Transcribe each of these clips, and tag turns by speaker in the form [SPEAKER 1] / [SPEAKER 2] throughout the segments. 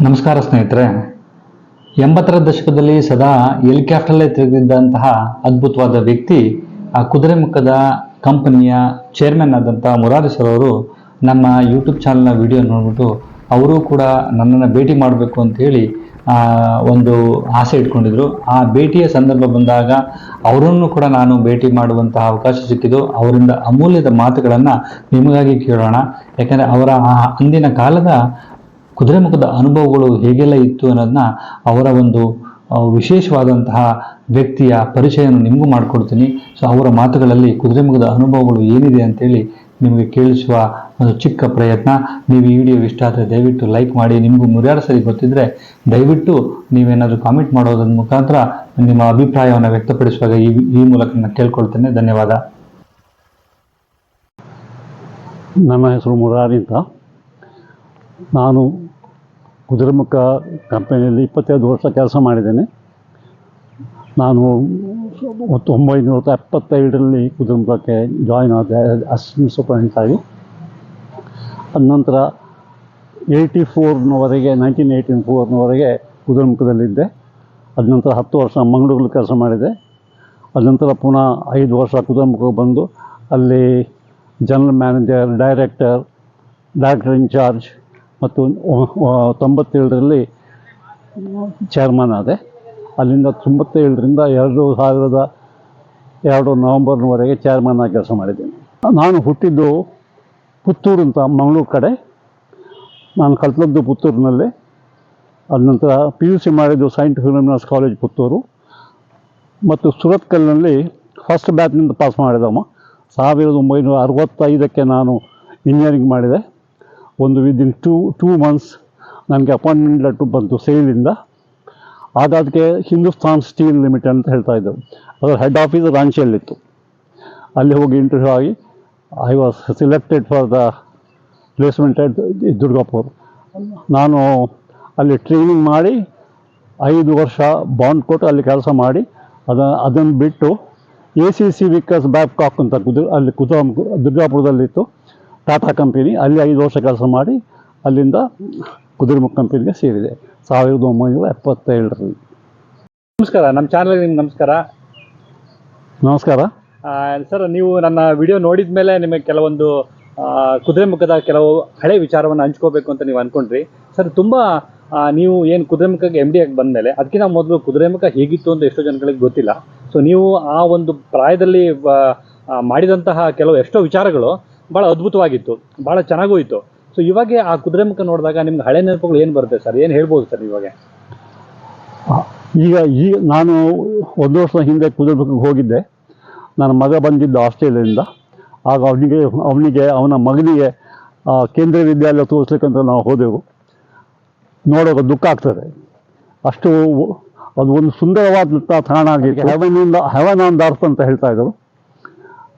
[SPEAKER 1] ನಮಸ್ಕಾರ ಸ್ನೇಹಿತರೆ. ಎಂಬತ್ತರ ದಶಕದಲ್ಲಿ ಸದಾ ಹೆಲಿಕಾಪ್ಟರ್ಲೇ ತಿರುಗಿದ್ದಂತಹ ಅದ್ಭುತವಾದ ವ್ಯಕ್ತಿ ಆ ಕುದುರೆಮುಖದ ಕಂಪನಿಯ ಚೇರ್ಮನ್ ಆದಂಥ ಮುರಾರಿ ಸರ್ ಅವರು ನಮ್ಮ ಯೂಟ್ಯೂಬ್ ಚಾನಲ್ನ ವಿಡಿಯೋ ನೋಡ್ಬಿಟ್ಟು ಅವರು ಕೂಡ ನನ್ನನ್ನು ಭೇಟಿ ಮಾಡಬೇಕು ಅಂತ ಹೇಳಿ ಆ, ಒಂದು ಆಸೆ ಇಟ್ಕೊಂಡಿದ್ರು. ಆ ಭೇಟಿಯ ಸಂದರ್ಭ ಬಂದಾಗ ಅವರನ್ನು ಕೂಡ ನಾನು ಭೇಟಿ ಮಾಡುವಂತಹ ಅವಕಾಶ ಸಿಕ್ಕಿದ್ದು. ಅವರಿಂದ ಅಮೂಲ್ಯದ ಮಾತುಗಳನ್ನು ನಿಮಗಾಗಿ ಕೇಳೋಣ. ಯಾಕಂದರೆ ಅವರ ಆ ಅಂದಿನ ಕಾಲದ ಕುದುರೆಮುಖದ ಅನುಭವಗಳು ಹೇಗೆಲ್ಲ ಇತ್ತು ಅನ್ನೋದನ್ನ ಅವರ ಒಂದು ವಿಶೇಷವಾದಂತಹ ವ್ಯಕ್ತಿಯ ಪರಿಚಯವನ್ನು ನಿಮಗೂ ಮಾಡಿಕೊಡ್ತೀನಿ. ಸೊ ಅವರ ಮಾತುಗಳಲ್ಲಿ ಕುದುರೆಮುಖದ ಅನುಭವಗಳು ಏನಿದೆ ಅಂತೇಳಿ ನಿಮಗೆ ಕೇಳಿಸುವ ಒಂದು ಚಿಕ್ಕ ಪ್ರಯತ್ನ. ನೀವು ಈ ವಿಡಿಯೋ ಇಷ್ಟ ಆದರೆ ದಯವಿಟ್ಟು ಲೈಕ್ ಮಾಡಿ. ನಿಮಗೂ ಮುರಿಯಾರು ಸರಿ ಗೊತ್ತಿದ್ದರೆ ದಯವಿಟ್ಟು ನೀವೇನಾದರೂ ಕಾಮೆಂಟ್ ಮಾಡೋದ್ರ ಮುಖಾಂತರ ನಿಮ್ಮ ಅಭಿಪ್ರಾಯವನ್ನು ವ್ಯಕ್ತಪಡಿಸುವಾಗ ಈ ಈ ಮೂಲಕ ನಾನು ಕೇಳ್ಕೊಳ್ತೇನೆ. ಧನ್ಯವಾದ.
[SPEAKER 2] ನನ್ನ ಹೆಸರು ಮುರಾರಿ ಅಂತ. ನಾನು ಕುದುರೆಮುಖ ಕಂಪನಿಯಲ್ಲಿ ಇಪ್ಪತ್ತೈದು ವರ್ಷ ಕೆಲಸ ಮಾಡಿದ್ದೇನೆ. ನಾನು ಒಂಬೈನೂರ ಎಪ್ಪತ್ತೈದರಲ್ಲಿ ಕುದುರೆಮುಖಕ್ಕೆ ಜಾಯಿನ್ ಆದೆ. ಅಸಿಸ್ಟೆಂಟ್ ಅದ ನಂತರ ಏಯ್ಟಿ ಫೋರ್ನವರೆಗೆ, ನೈನ್ಟೀನ್ ಏಯ್ಟಿ ಫೋರ್ನವರೆಗೆ ಕುದುರೆಮುಖದಲ್ಲಿದ್ದೆ. ಅದ ನಂತರ ಹತ್ತು ವರ್ಷ ಮಂಗಳೂರಲ್ಲಿ ಕೆಲಸ ಮಾಡಿದೆ. ಅದ ನಂತರ ಪುನಃ ಐದು ವರ್ಷ ಕುದುರೆಮುಖಕ್ಕೆ ಬಂದು ಅಲ್ಲಿ general manager director director incharge ಮತ್ತು ತೊಂಬತ್ತೇಳರಲ್ಲಿ ಚೇರ್ಮನ್ ಆದೆ. ಅಲ್ಲಿಂದ ತೊಂಬತ್ತೇಳರಿಂದ ಎರಡು ಸಾವಿರದ ಎರಡು ನವಂಬರ್ನವರೆಗೆ ಚೇರ್ಮನ್ ಆಗಿ ಕೆಲಸ ಮಾಡಿದ್ದೇನೆ. ನಾನು ಹುಟ್ಟಿದ್ದು ಪುತ್ತೂರು ಅಂತ ಮಂಗಳೂರು ಕಡೆ. ನಾನು ಕಲ್ತದ್ದು ಪುತ್ತೂರಿನಲ್ಲಿ. ಅದ ನಂತರ ಪಿ ಯು ಸಿ ಮಾಡಿದ್ದು ಸೈಂಟ್ ಫಿಲಮಿನಸ್ ಕಾಲೇಜ್ ಪುತ್ತೂರು. ಮತ್ತು ಸುರತ್ಕಲ್ನಲ್ಲಿ ಫಸ್ಟ್ ಬ್ಯಾಚ್ನಿಂದ ಪಾಸ್ ಮಾಡಿದವ ಸಾವಿರದ ಒಂಬೈನೂರ ಅರವತ್ತೈದಕ್ಕೆ ನಾನು ಇಂಜಿನಿಯರಿಂಗ್ ಮಾಡಿದೆ. ಒಂದು ವಿದಿನ್ ಟೂ ಟೂ ಮಂತ್ಸ್ ನನಗೆ ಅಪಾಯಿಂಟ್ಮೆಂಟ್ ಲೆಟ್ರ್ ಬಂತು ಸೇಲಿಂದ ಆಗ ಅದಕ್ಕೆ ಹಿಂದೂಸ್ತಾನ್ ಸ್ಟೀಲ್ ಲಿಮಿಟೆಡ್ ಅಂತ ಹೇಳ್ತಾ ಇದ್ದರು ಅದರ ಹೆಡ್ ಆಫೀಸ್ ರಾಂಚಿಯಲ್ಲಿತ್ತು. ಅಲ್ಲಿ ಹೋಗಿ ಇಂಟರ್ವ್ಯೂ ಆಗಿ I was selected for the placement at Durgapur ನಾನು ಅಲ್ಲಿ ಟ್ರೈನಿಂಗ್ ಮಾಡಿ, ಐದು ವರ್ಷ ಬಾಂಡ್ ಕೊಟ್ಟು ಅಲ್ಲಿ ಕೆಲಸ ಮಾಡಿ, ಅದ ಅದನ್ನು ಬಿಟ್ಟು A C C Vickers Babcock ಅಂತ ಕುದು ಅಲ್ಲಿ ಕುದ ದುರ್ಗಾಪುರದಲ್ಲಿತ್ತು. ಟಾಟಾ ಕಂಪನಿ ಅಲ್ಲಿ ಐದು ವರ್ಷ ಕೆಲಸ ಮಾಡಿ ಅಲ್ಲಿಂದ ಕುದುರೆಮುಖ ಕಂಪನಿಗೆ ಸೇರಿದೆ. ಸಾವಿರದ ಒಂಬೈನೂರ ಎಪ್ಪತ್ತೇಳರಲ್ಲಿ.
[SPEAKER 1] ನಮಸ್ಕಾರ ನಮ್ಮ ಚಾನಲ್ಗೆ ನಿಮ್ಗೆ ನಮಸ್ಕಾರ.
[SPEAKER 2] ನಮಸ್ಕಾರ.
[SPEAKER 1] ಸರ್ ನೀವು ನನ್ನ ವಿಡಿಯೋ ನೋಡಿದ ಮೇಲೆ ನಿಮಗೆ ಕೆಲವೊಂದು ಕುದುರೆಮುಖದ ಕೆಲವು ಹಳೆ ವಿಚಾರವನ್ನು ಹಂಚ್ಕೋಬೇಕು ಅಂತ ನೀವು ಅನ್ಕೊಂಡ್ರಿ. ಸರ್ ತುಂಬ ನೀವು ಏನು ಕುದುರೆಮುಖಕ್ಕೆ ಎಂ ಡಿ ಆಗಿ ಬಂದಮೇಲೆ ಅದಕ್ಕಿಂತ ಮೊದಲು ಕುದುರೆಮುಖ ಹೇಗಿತ್ತು ಅಂತ ಎಷ್ಟೋ ಜನಗಳಿಗೆ ಗೊತ್ತಿಲ್ಲ. ಸೊ ನೀವು ಆ ಒಂದು ಪ್ರಾಯದಲ್ಲಿ ಮಾಡಿದಂತಹ ಕೆಲವು ಎಷ್ಟೋ ವಿಚಾರಗಳು ಭಾಳ ಅದ್ಭುತವಾಗಿತ್ತು ಭಾಳ ಚೆನ್ನಾಗೂ ಇತ್ತು ಸೊ ಇವಾಗ ಆ ಕುದುರೆ ಮುಖ ನೋಡಿದಾಗ ನಿಮ್ಗೆ ಹಳೆ ನೆನಪುಗಳು ಏನು ಬರುತ್ತೆ ಸರ್? ಏನು ಹೇಳ್ಬೋದು ಸರ್ ಇವಾಗ?
[SPEAKER 2] ಈಗ ಈಗ ನಾನು ಒಂದು ವರ್ಷ ಹಿಂದೆ ಕುದುರೆಮುಖಕ್ಕೆ ಹೋಗಿದ್ದೆ. ನನ್ನ ಮಗ ಬಂದಿದ್ದ ಆಸ್ಟ್ರೇಲಿಯಾದಿಂದ. ಆಗ ಅವನಿಗೆ ಅವನಿಗೆ ಅವನ ಮಗನಿಗೆ ಆ, ಕೇಂದ್ರೀಯ ವಿದ್ಯಾಲಯ ತೋರಿಸ್ಲಿಕ್ಕಂತ ನಾವು ಹೋದೆವು. ನೋಡೋಕೆ ದುಃಖ ಆಗ್ತದೆ. ಅಷ್ಟು ಅದು ಒಂದು ಸುಂದರವಾದಂಥ ತಾಣ ಆಗಿತ್ತು. ಹೆವನಿಂದ ಹೆವನ್ ಆನ್ ಅರ್ತ್ ಅಂತ ಹೇಳ್ತಾ ಇದ್ದರು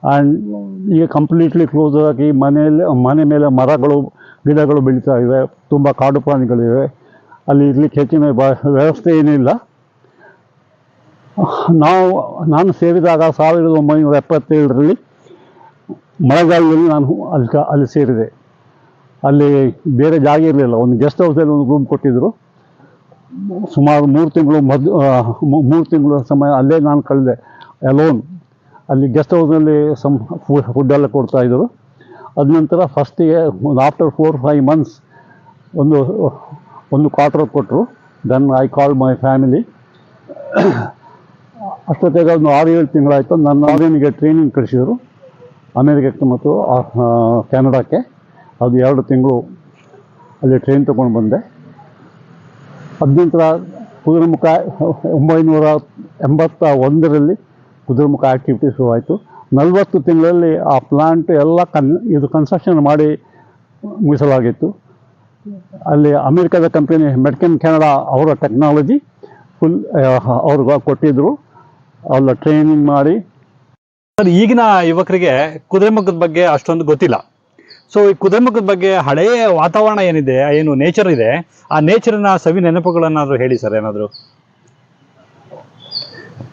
[SPEAKER 2] ಆ್ಯಂಡ್ ಈಗ ಕಂಪ್ಲೀಟ್ಲಿ ಕ್ಲೋಸ್ ಆಗಿ ಮನೆಯಲ್ಲಿ ಮನೆ ಮೇಲೆ ಮರಗಳು, ಗಿಡಗಳು ಬೆಳೀತಾ ಇವೆ. ತುಂಬ ಕಾಡು ಪ್ರಾಣಿಗಳಿವೆ. ಅಲ್ಲಿ ಇರಲಿಕ್ಕೆ ಹೆಚ್ಚಿನ ವ್ಯವಸ್ಥೆ ಏನಿಲ್ಲ. ನಾವು, ನಾನು ಸೇರಿದಾಗ ಸಾವಿರದ ಒಂಬೈನೂರ ಎಪ್ಪತ್ತೇಳರಲ್ಲಿ ಮಳೆಗಾಲದಲ್ಲಿ ನಾನು ಅಲ್ಲಿ ಕ- ಅಲ್ಲಿ ಸೇರಿದೆ. ಅಲ್ಲಿ ಬೇರೆ ಜಾಗ ಇರಲಿಲ್ಲ. ಒಂದು ಗೆಸ್ಟ್ ಹೌಸಲ್ಲಿ ಒಂದು ರೂಮ್ ಕೊಟ್ಟಿದ್ದರು ಸುಮಾರು ಮೂರು ತಿಂಗಳು ಮದ್ ಮೂರು ತಿಂಗಳ ಸಮಯ ಅಲ್ಲೇ ನಾನು ಕಳೆದೆ ಅಲೋನ್ ಅಲ್ಲಿ ಗೆಸ್ಟ್ ಹೌಸ್ನಲ್ಲಿ ಸಮ್ ಫುಡ್ ಎಲ್ಲ ಇದ್ದರು. ಅದ ನಂತರ ಫಸ್ಟಿಗೆ ಒಂದು ಆಫ್ಟರ್ ಫೋರ್ ಫೈವ್ ಮಂತ್ಸ್ ಒಂದು ಒಂದು ಕ್ವಾರ್ಟರ್ ಕೊಟ್ಟರು then I call my family ಅಷ್ಟೊತ್ತಿಗೆ ಒಂದು ಆರು, ಏಳು ತಿಂಗಳಾಯಿತು. ನನ್ನ ಅವರಿಗೆ ಟ್ರೈನಿಂಗ್ ಕಳಿಸಿದರು. ಅಮೇರಿಕಕ್ಕೆ ಮತ್ತು ಕೆನಡಾಕ್ಕೆ ಅದು ಎರಡು ತಿಂಗಳು ಅಲ್ಲಿ ಟ್ರೈನ್ ತೊಗೊಂಡು ಬಂದೆ. ಅದ ನಂತರ ಕುದುರೆಮುಖ ಒಂಬೈನೂರ ಎಂಬತ್ತ ಒಂದರಲ್ಲಿ ಕುದುರೆಮುಖ ಆ್ಯಕ್ಟಿವಿಟಿ ಶುರುವಾಯಿತು. ನಲವತ್ತು ತಿಂಗಳಲ್ಲಿ ಆ ಪ್ಲಾಂಟ್ ಎಲ್ಲ ಕನ್ ಇದು ಕನ್ಸ್ಟ್ರಕ್ಷನ್ ಮಾಡಿ ಮುಗಿಸಲಾಗಿತ್ತು. ಅಲ್ಲಿ ಅಮೇರಿಕಾದ ಕಂಪನಿ ಮೆಡ್ಕೆನ್ ಕೆನಡಾ ಅವರ ಟೆಕ್ನಾಲಜಿ ಫುಲ್ ಅವ್ರಿಗೆ ಕೊಟ್ಟಿದ್ದರು ಅವೆಲ್ಲ ಟ್ರೈನಿಂಗ್ ಮಾಡಿ.
[SPEAKER 1] ಸರ್, ಈಗಿನ ಯುವಕರಿಗೆ ಕುದುರೆಮುಖದ ಬಗ್ಗೆ ಅಷ್ಟೊಂದು ಗೊತ್ತಿಲ್ಲ. ಸೊ ಈ ಕುದುರೆಮುಖದ ಬಗ್ಗೆ ಹಳೆಯ ವಾತಾವರಣ ಏನಿದೆ, ಏನು ನೇಚರ್ ಇದೆ, ಆ ನೇಚರ್ನ ಸವಿ ನೆನಪುಗಳನ್ನಾದರೂ ಹೇಳಿ ಸರ್ ಏನಾದ್ರು?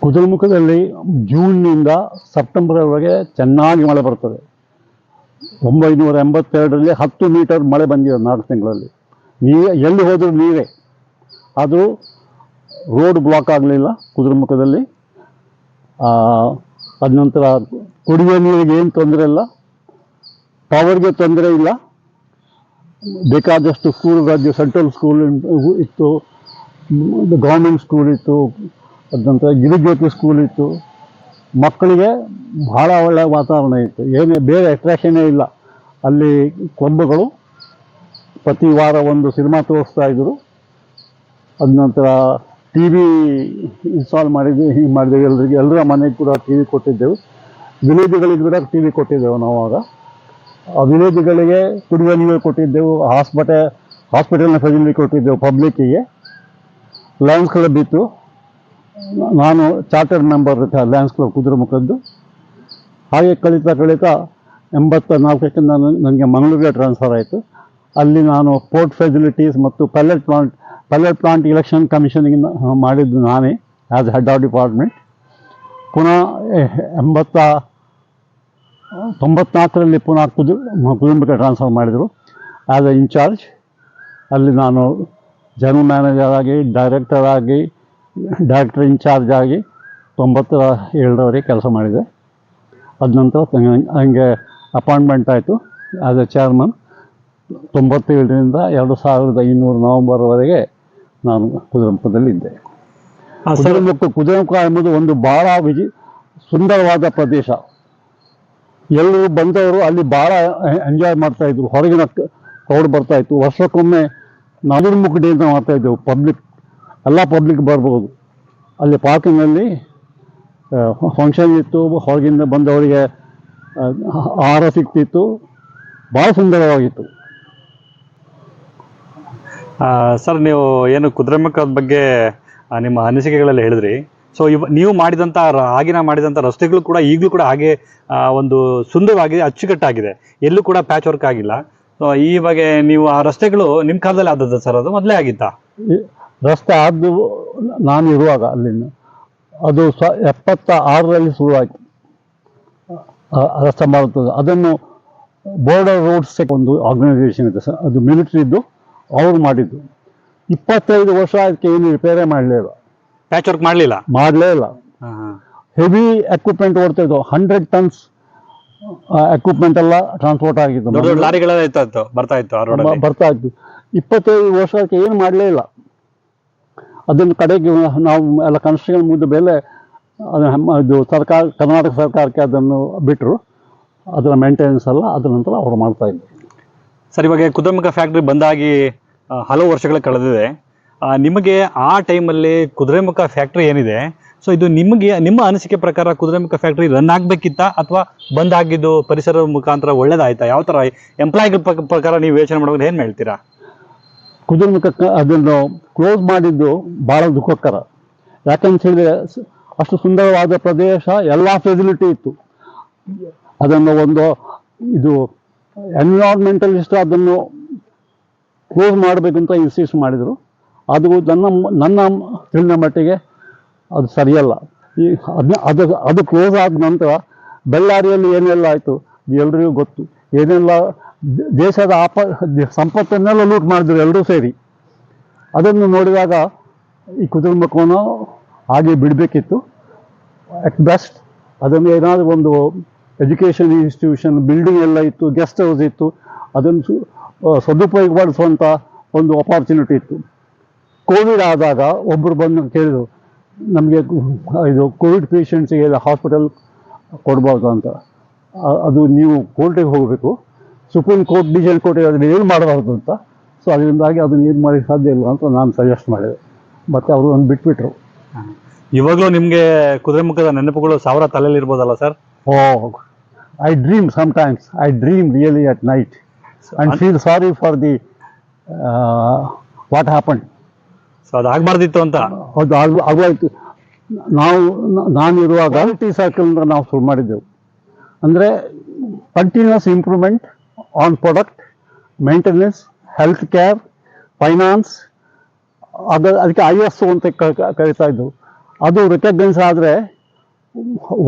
[SPEAKER 2] ಕುದುರೆಮುಖದಲ್ಲಿ ಜೂನ್ನಿಂದ ಸೆಪ್ಟೆಂಬರ್ವರೆಗೆ ಚೆನ್ನಾಗಿ ಮಳೆ ಬರ್ತದೆ. ಒಂಬೈನೂರ ಎಂಬತ್ತೆರಡರಲ್ಲಿ ಹತ್ತು ಮೀಟರ್ ಮಳೆ ಬಂದಿದೆ ನಾಲ್ಕು ತಿಂಗಳಲ್ಲಿ. ನೀವೇ, ಎಲ್ಲಿ ಹೋದರೂ ನೀವೇ. ಅದು ರೋಡ್ ಬ್ಲಾಕ್ ಆಗಲಿಲ್ಲ ಕುದುರೆಮುಖದಲ್ಲಿ ಅದ ನಂತರ ನೀರಿಗೆ ಏನು ತೊಂದರೆ ಇಲ್ಲ. ಪವರ್ಗೆ ತೊಂದರೆ ಇಲ್ಲ. ಬೇಕಾದಷ್ಟು ಸ್ಕೂಲ್, ರಾಜ್ಯ ಸೆಂಟ್ರಲ್ ಸ್ಕೂಲ್ ಇತ್ತು, ಗೌರ್ಮೆಂಟ್ ಸ್ಕೂಲ್ ಇತ್ತು ಅದ ನಂತರ ಗಿರಿಜ್ಯೋತಿ ಸ್ಕೂಲ್ ಇತ್ತು. ಮಕ್ಕಳಿಗೆ ಬಹಳ ಒಳ್ಳೆಯ ವಾತಾವರಣ ಇತ್ತು. ಏನೇ ಬೇರೆ ಅಟ್ರ್ಯಾಕ್ಷನ್ನೇ ಇಲ್ಲ. ಅಲ್ಲಿ ಕೊಂಬುಗಳು ಪ್ರತಿ ವಾರ ಒಂದು ಸಿನಿಮಾ ತೋರಿಸ್ತಾ ಇದ್ದರು ಅದ ನಂತರ ಟಿ ವಿ ಇನ್ಸ್ಟಾಲ್ ಮಾಡಿದ್ವಿ. ಹೀಗೆ ಮಾಡಿದೆ ಎಲ್ರಿಗೆ ಎಲ್ಲರ ಮನೆಗೆ ಕೂಡ ಟಿ ವಿ ಕೊಟ್ಟಿದ್ದೆವು. ವಿಲೇಜ್ಗಳಿಗೆ ಕೂಡ ಟಿ ವಿ ಕೊಟ್ಟಿದ್ದೆವು ನಾವು ಆಗ. ಆ ವಿಲೇಜ್ಗಳಿಗೆ ಕುಡಿಯುವ ನೀರು ಕೊಟ್ಟಿದ್ದೆವು. ಹಾಸ್ಪಿಟಲ್ ಹಾಸ್ಪಿಟಲ್ನ ಫೆಸಿಲಿಟಿ ಕೊಟ್ಟಿದ್ದೆವು ಪಬ್ಲಿಕ್ಕಿಗೆ ಲಯನ್ಸ್ ಕ್ಲಬ್ ಇತ್ತು ನಾನು ಚಾರ್ಟರ್ಡ್ ಮೆಂಬರ್ ಲಯನ್ಸ್ ಕ್ಲಬ್ ಕುದುರೆಮುಖದ್ದು ಹಾಗೆ ಕಲಿತಾ ಕಲಿತಾ ಎಂಬತ್ತ ನಾಲ್ಕಕ್ಕೆ ನಾನು ನನಗೆ ಮಂಗಳೂರಿಗೆ ಟ್ರಾನ್ಸ್ಫರ್ ಆಯಿತು. ಅಲ್ಲಿ ನಾನು ಪೋರ್ಟ್ ಫೆಸಿಲಿಟೀಸ್ ಮತ್ತು pellet plant pellet plant erection ಕಮಿಷನಿಗೆ ಮಾಡಿದ್ದು ನಾನೇ ಆ್ಯಸ್ ಹೆಡ್ ಆಫ್ ಡಿಪಾರ್ಟ್ಮೆಂಟ್ ಪುನಃ ಎಂಬತ್ತ, ತೊಂಬತ್ನಾಲ್ಕರಲ್ಲಿ ಪುನಃ ಕುದು ಕುದುಂಬಕ್ಕೆ ಟ್ರಾನ್ಸ್ಫರ್ ಮಾಡಿದರು ಆ್ಯಸ್ ಅ ಇನ್ಚಾರ್ಜ್ ಅಲ್ಲಿ ನಾನು ಜನರಲ್ ಮ್ಯಾನೇಜರ್ ಆಗಿ ಡೈರೆಕ್ಟರ್ ಆಗಿ ಡೈರೆಕ್ಟರ್ ಇನ್ಚಾರ್ಜ್ ಆಗಿ ತೊಂಬತ್ತರ ಏಳರವರೆಗೆ ಕೆಲಸ ಮಾಡಿದೆ. ಅದ ನಂತರ ಹಂಗೆ ಅಪಾಯಿಂಟ್ಮೆಂಟ್ ಆಯಿತು. ಆ್ಯಸ್ ಎ ಚೇರ್ಮನ್ ತೊಂಬತ್ತೇಳರಿಂದ ಎರಡು ಸಾವಿರದ ಇನ್ನೂರು ನವಂಬರ್ವರೆಗೆ ನಾನು ಕುದುರೆಮುಖದಲ್ಲಿ ಇದ್ದೆ
[SPEAKER 1] ಸರ್
[SPEAKER 2] ಕುದುರೆಮುಖ ಕುದುರೆಮುಖ ಎಂಬುದು ಒಂದು ಭಾಳ ವಿಜಿ ಸುಂದರವಾದ ಪ್ರದೇಶ. ಎಲ್ಲರೂ ಬಂದವರು ಅಲ್ಲಿ ಭಾಳ ಎಂಜಾಯ್ ಮಾಡ್ತಾ ಇದ್ರು. ಹೊರಗಿನ ಕೌಡ್ ಬರ್ತಾಯಿತ್ತು ವರ್ಷಕ್ಕೊಮ್ಮೆ ನಡುಮುಖ ಡೇ ಅಂತ ಮಾಡ್ತಾಯಿದ್ದೆವು ಪಬ್ಲಿಕ್ ಎಲ್ಲ ಪಬ್ಲಿಕ್ ಬರ್ಬೋದು. ಅಲ್ಲಿ ಪಾರ್ಕಿಂಗಲ್ಲಿ ಫಂಕ್ಷನ್ ಇತ್ತು ಹೊರಗಿಂದ ಬಂದವರಿಗೆ ಆಹಾರ ಸಿಗ್ತಿತ್ತು. ಭಾಳ ಸುಂದರವಾಗಿತ್ತು.
[SPEAKER 1] ಸರ್ ನೀವು ಏನು ಕುದುರೆಮಕ್ಕದ ಬಗ್ಗೆ ನಿಮ್ಮ ಅನಿಸಿಕೆಗಳಲ್ಲಿ ಹೇಳಿದ್ರಿ. ಸೊ ಇವ ನೀವು ಮಾಡಿದಂಥ ಆಗಿನ ಮಾಡಿದಂಥ ರಸ್ತೆಗಳು ಕೂಡ ಈಗಲೂ ಕೂಡ ಹಾಗೆ ಒಂದು ಸುಂದರವಾಗಿದೆ ಅಚ್ಚುಕಟ್ಟಾಗಿದೆ. ಎಲ್ಲೂ ಕೂಡ ಪ್ಯಾಚ್ ವರ್ಕ್ ಆಗಿಲ್ಲ. ಸೊ ಈ ಬಗ್ಗೆ ನೀವು ಆ ರಸ್ತೆಗಳು ನಿಮ್ಮ ಕಾಲದಲ್ಲಿ ಆದದ್ದು ಸರ್ ಅದು ಮೊದಲೇ ಆಗಿತ್ತಾ?
[SPEAKER 2] ರಸ್ತೆ ಆದ್ದು ನಾನು ಇರುವಾಗ ಅಲ್ಲಿನ ಅದು ಸ ಎಪ್ಪತ್ತ ಆರರಲ್ಲಿ ಶುರುವಾಯಿತು ರಸ್ತೆ ಮಾಡುತ್ತದೆ ಅದನ್ನು ಬೋರ್ಡರ್ ರೋಡ್ಸ್ ಒಂದು ಆರ್ಗನೈಸೇಷನ್ ಇದೆ ಸರ್. ಅದು ಮಿಲಿಟ್ರಿದ್ದು ಅವರು ಮಾಡಿದ್ದು. ಇಪ್ಪತ್ತೈದು ವರ್ಷ ಅದಕ್ಕೆ ಏನು ರಿಪೇರೇ ಮಾಡಲೇ ಇಲ್ಲ.
[SPEAKER 1] ಪ್ಯಾಚ್ ವರ್ಕ್ ಮಾಡಲಿಲ್ಲ?
[SPEAKER 2] ಮಾಡಲೇ ಇಲ್ಲ. ಹೆವಿ ಎಕ್ವಿಪ್ಮೆಂಟ್ ಓಡ್ತಾ ಇದ್ದವು ಹಂಡ್ರೆಡ್ ಟನ್ಸ್ ಎಕ್ವಿಪ್ಮೆಂಟ್ ಎಲ್ಲ ಟ್ರಾನ್ಸ್ಪೋರ್ಟ್
[SPEAKER 1] ಇತ್ತು, ಬರ್ತಾ ಇತ್ತು
[SPEAKER 2] ಬರ್ತಾ ಇತ್ತು. ಇಪ್ಪತ್ತೈದು ವರ್ಷಕ್ಕೆ ಏನು ಮಾಡಲೇ ಇಲ್ಲ. ಅದನ್ನು ಕಡೆಗೆ ನಾವು ಎಲ್ಲ ಕನ್ಸ್ಟ್ರಕ್ಷನ್ ಮುಗಿದ ಮೇಲೆ ಅದನ್ನು ಇದು ಸರ್ಕಾರ ಕರ್ನಾಟಕ ಸರ್ಕಾರಕ್ಕೆ ಅದನ್ನು ಬಿಟ್ಟರು ಅದರ ಮೇಂಟೆನೆನ್ಸ್ ಎಲ್ಲ ಅದರ ನಂತರ ಅವರು ಮಾಡ್ತಾ ಇದ್ದರು
[SPEAKER 1] ಸರ್, ಇವಾಗ ಕುದುರೆಮುಖ ಫ್ಯಾಕ್ಟ್ರಿ ಬಂದಾಗಿ ಹಲವು ವರ್ಷಗಳು ಕಳೆದಿದೆ. ನಿಮಗೆ ಆ ಟೈಮಲ್ಲಿ ಕುದುರೆಮುಖ ಫ್ಯಾಕ್ಟ್ರಿ ಏನಿದೆ? ಸೊ ಇದು ನಿಮಗೆ ನಿಮ್ಮ ಅನಿಸಿಕೆ ಪ್ರಕಾರ ಕುದುರೆಮುಖ ಫ್ಯಾಕ್ಟ್ರಿ ರನ್ ಆಗಬೇಕಿತ್ತ ಅಥವಾ ಬಂದಾಗಿದ್ದು ಪರಿಸರ ಮುಖಾಂತರ ಒಳ್ಳೇದಾಯ್ತಾ? ಯಾವ ಥರ ಎಂಪ್ಲಾಯ್ಗಳ ಪ್ರಕಾರ ನೀವು ಯೋಚನೆ ಮಾಡೋದು ಏನು ಹೇಳ್ತೀರಾ?
[SPEAKER 2] ಕುದುರೆಮುಖ ಅದನ್ನು ಕ್ಲೋಸ್ ಮಾಡಿದ್ದು ಭಾಳ ದುಃಖಕರ. ಯಾಕಂತ ಹೇಳಿದ್ರೆ ಅಷ್ಟು ಸುಂದರವಾದ ಪ್ರದೇಶ, ಎಲ್ಲ ಫೆಸಿಲಿಟಿ ಇತ್ತು. ಅದನ್ನು ಒಂದು, ಇದು ಎನ್ವಿರಾನ್ಮೆಂಟಲಿಸ್ಟ್ ಅದನ್ನು ಕ್ಲೋಸ್ ಮಾಡಬೇಕಂತ ಇನ್ಸಿಸ್ಟ್ ಮಾಡಿದರು. ಅದು ನನ್ನ ನನ್ನ ತಿಳಿದ ಮಟ್ಟಿಗೆ ಅದು ಸರಿಯಲ್ಲ. ಈ ಅದನ್ನ ಅದು ಅದು ಕ್ಲೋಸ್ ಆದ ನಂತರ, ಬಳ್ಳಾರಿಯಲ್ಲಿ ಏನೆಲ್ಲ ಆಯಿತು? ಎಲ್ರಿಗೂ ಗೊತ್ತು. ಏನೆಲ್ಲ ದೇಶದ ಆಪ ಸಂಪತ್ತನ್ನೆಲ್ಲ ಲೂಟ್ ಮಾಡಿದ್ರು ಎಲ್ಲರೂ ಸೇರಿ. ಅದನ್ನು ನೋಡಿದಾಗ ಈ ಕುದುರೆಮುಖವನ್ನು ಹಾಗೆ ಬಿಡಬೇಕಿತ್ತು. ಅಟ್ ಬೆಸ್ಟ್ ಅದನ್ನು ಏನಾದರೂ ಒಂದು ಎಜುಕೇಷನ್ ಇನ್ಸ್ಟಿಟ್ಯೂಷನ್ ಬಿಲ್ಡಿಂಗ್ ಎಲ್ಲ ಇತ್ತು ಗೆಸ್ಟ್ ಹೌಸ್ ಇತ್ತು. ಅದನ್ನು ಸು- ಸದುಪಯೋಗ ಪಡಿಸುವಂಥ ಒಂದು ಅಪಾರ್ಚುನಿಟಿ ಇತ್ತು. ಕೋವಿಡ್ ಆದಾಗ ಒಬ್ಬರು ಬಂದು ಕೇಳಿದರು, ನಮಗೆ ಇದು ಕೋವಿಡ್ ಪೇಷಂಟ್ಸಿಗೆ ಹಾಸ್ಪಿಟಲ್ ಕೊಡ್ಬೋದು ಅಂತ. ಅದು ನೀವು ಕೋರ್ಟಿಗೆ ಹೋಗಬೇಕು. ಸುಪ್ರೀಂ ಕೋರ್ಟ್ ಡಿಸಿಷನ್ ಕೋರ್ಟ್ ಅದನ್ನು ಏನು ಮಾಡಬಾರ್ದು ಅಂತ. ಸೊ ಅದರಿಂದಾಗಿ ಅದನ್ನು ಏನು ಮಾಡಿ ಸಾಧ್ಯ ಇಲ್ಲ ಅಂತ ನಾನು ಸಜೆಸ್ಟ್ ಮಾಡಿದೆ. ಮತ್ತು ಅವರು ಒಂದು ಬಿಟ್ಬಿಟ್ರು.
[SPEAKER 1] ಇವಾಗಲೂ ನಿಮಗೆ ಕುದುರೆಮುಖದ ನೆನಪುಗಳು ಸಾವಿರ ತಲೆಯಲ್ಲಿ ಇರ್ಬೋದಲ್ಲ sir?
[SPEAKER 2] Oh I dream sometimes I dream really at night and feel sorry for the what happen
[SPEAKER 1] so ಅದು ಆಗಬಾರ್ದಿತ್ತು ಅಂತ?
[SPEAKER 2] ಅದು ಆಗ ಆಗೋಯ್ತು. ನಾವು ನಾನು ಇರುವಾಗ ಟಿ ಸರ್ಕಲ್ ಅಂತ ನಾವು ಶುರು ಮಾಡಿದ್ದೆವು. ಅಂದರೆ continuous improvement on product maintenance, health care finance ಅದ ಅದಕ್ಕೆ ಐ ಎಸ್ ಅಂತ ಕರಿತಾ ಇದ್ದೆವು ಅದು ರೆಕಗ್ನೈಸ್ ಆದರೆ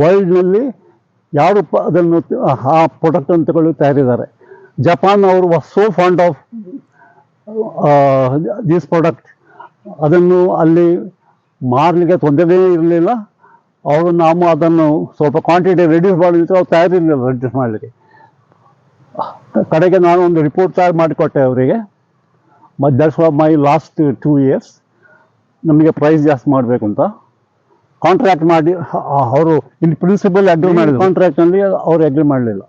[SPEAKER 2] ವರ್ಲ್ಡ್ನಲ್ಲಿ ಯಾರು ಪ ಅದನ್ನು ಆ ಪ್ರಾಡಕ್ಟ್ ಅಂತ ತಗೊಳ್ಳಿ ತಯಾರಿದ್ದಾರೆ. ಜಪಾನ್ ಅವರು was so fond of this product ಅದನ್ನು ಅಲ್ಲಿ ಮಾರಲಿಕ್ಕೆ ತೊಂದರೆ ಇರಲಿಲ್ಲ. ಅವರು ನಾವು ಅದನ್ನು ಸ್ವಲ್ಪ ಕ್ವಾಂಟಿಟಿ ರೆಡ್ಯೂಸ್ ಮಾಡಲಿಕ್ಕೆ ಅವ್ರು ತಯಾರಿರಲಿಲ್ಲ ರೆಡ್ಯೂಸ್ ಮಾಡಲಿಕ್ಕೆ. ಕಡೆಗೆ ನಾನು ಒಂದು ರಿಪೋರ್ಟ್ ತಯಾರು ಮಾಡಿಕೊಟ್ಟೆ ಅವರಿಗೆ. ಮತ್ತು that's my last two years ನಮಗೆ ಪ್ರೈಸ್ ಜಾಸ್ತಿ ಮಾಡಬೇಕು ಅಂತ. ಕಾಂಟ್ರಾಕ್ಟ್ ಮಾಡಿ ಅವರು ಇಲ್ಲಿ ಪ್ರಿನ್ಸಿಪಲ್ ಅಗ್ರಿ ಮಾಡಿದ್ರು. ಕಾಂಟ್ರಾಕ್ಟ್ನಲ್ಲಿ ಅವ್ರು ಅಗ್ರಿ ಮಾಡಲಿಲ್ಲ.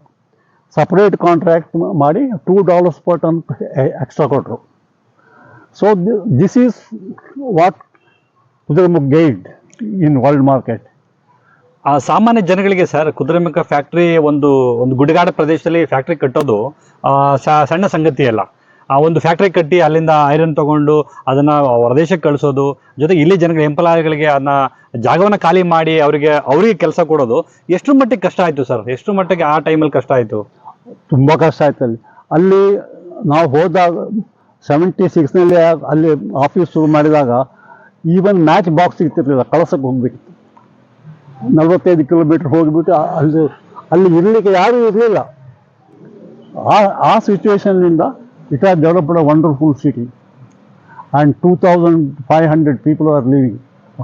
[SPEAKER 2] ಸಪ್ರೇಟ್ ಕಾಂಟ್ರಾಕ್ಟ್ ಮಾಡಿ two dollars per ton extra ಕೊಟ್ಟರು so this is what Kudremukh guide in world market
[SPEAKER 1] ಆ ಸಾಮಾನ್ಯ ಜನಗಳಿಗೆ ಸರ್ ಕುದುರೆಮುಖ ಫ್ಯಾಕ್ಟ್ರಿ ಒಂದು ಒಂದು ಗುಡಿಗಾಡ ಪ್ರದೇಶದಲ್ಲಿ ಫ್ಯಾಕ್ಟ್ರಿ ಕಟ್ಟೋದು ಸಣ್ಣ ಸಂಗತಿ ಅಲ್ಲ. ಆ ಒಂದು ಫ್ಯಾಕ್ಟ್ರಿ ಕಟ್ಟಿ ಅಲ್ಲಿಂದ ಐರನ್ ತಗೊಂಡು ಅದನ್ನ ಹೊರದೇಶಕ್ಕೆ ಕಳಿಸೋದು ಜೊತೆಗೆ ಇಲ್ಲಿ ಜನಗಳ ಎಂಪ್ಲಾಯರ್ಗಳಿಗೆ ಅದನ್ನ ಜಾಗವನ್ನ ಖಾಲಿ ಮಾಡಿ ಅವರಿಗೆ ಅವರಿಗೆ ಕೆಲಸ ಕೊಡೋದು ಎಷ್ಟು ಮಟ್ಟಿಗೆ ಕಷ್ಟ ಆಯಿತು ಸರ್? ಎಷ್ಟು ಮಟ್ಟಿಗೆ ಆ ಟೈಮಲ್ಲಿ ಕಷ್ಟ ಆಯಿತು?
[SPEAKER 2] ತುಂಬ ಕಷ್ಟ ಆಯ್ತು ಅಲ್ಲಿ. ಅಲ್ಲಿ ನಾವು ಹೋದಾಗ ಸೆವೆಂಟಿ ಸಿಕ್ಸ್ನಲ್ಲಿ ಅಲ್ಲಿ ಆಫೀಸ್ ಶುರು ಮಾಡಿದಾಗ ಈವನ್ ಮ್ಯಾಚ್ ಬಾಕ್ಸ್ ಸಿಗ್ತಿರ್ಲಿಲ್ಲ ಕಳಸಕ್ಕೆ ಹೋಗ್ಬೇಕಿತ್ತು ನಲವತ್ತೈದು ಕಿಲೋಮೀಟರ್ ಹೋಗಿಬಿಟ್ಟು ಅಲ್ಲಿ ಅಲ್ಲಿ ಇರಲಿಕ್ಕೆ ಯಾರೂ ಇರಲಿಲ್ಲ. ಆ ಆ ಸಿಚುವೇಶನ್ನಿಂದ it has developed a wonderful city and two thousand five hundred people are living